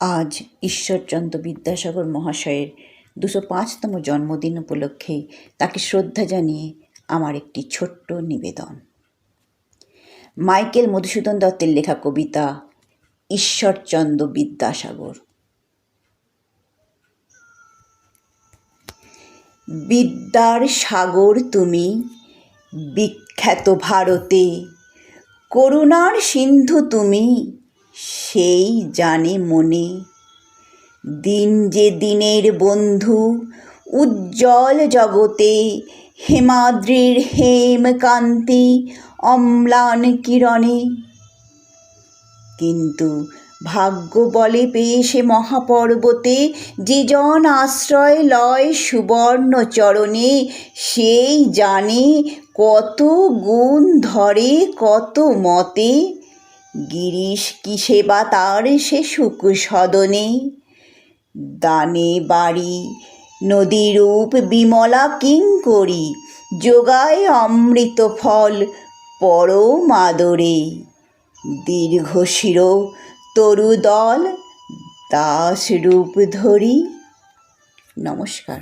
আজ ঈশ্বরচন্দ্র বিদ্যাসাগর মহাশয়ের দুশো পাঁচতম জন্মদিন উপলক্ষে তাকে শ্রদ্ধা জানিয়ে আমার একটি ছোট্ট নিবেদন। মাইকেল মধুসূদন দত্তের লেখা কবিতা ঈশ্বরচন্দ্র বিদ্যাসাগর। বিদ্যার সাগর তুমি, বিখ্যাত ভারতে, করুণার সিন্ধু তুমি সেই জানে মনে। দিন যে দিনের বন্ধু, উজ্জ্বল জগতে হেমাদ্রির হেমকান্তি অম্লান কিরণে। কিন্তু ভাগ্য বলে পেয়ে সে মহাপর্বতে যে জন আশ্রয় লয় সুবর্ণ চরণে, সেই জানে কত গুণ ধরে, কত মতে গিরিশ কি সেবা তার সে সুখ সদনে? দানে বাড়ি নদীরূপ বিমলা কিঙ্করি যোগায় অমৃত ফল পরম আদরে। দীর্ঘ শির তরুদল দাস রূপ ধরি। নমস্কার।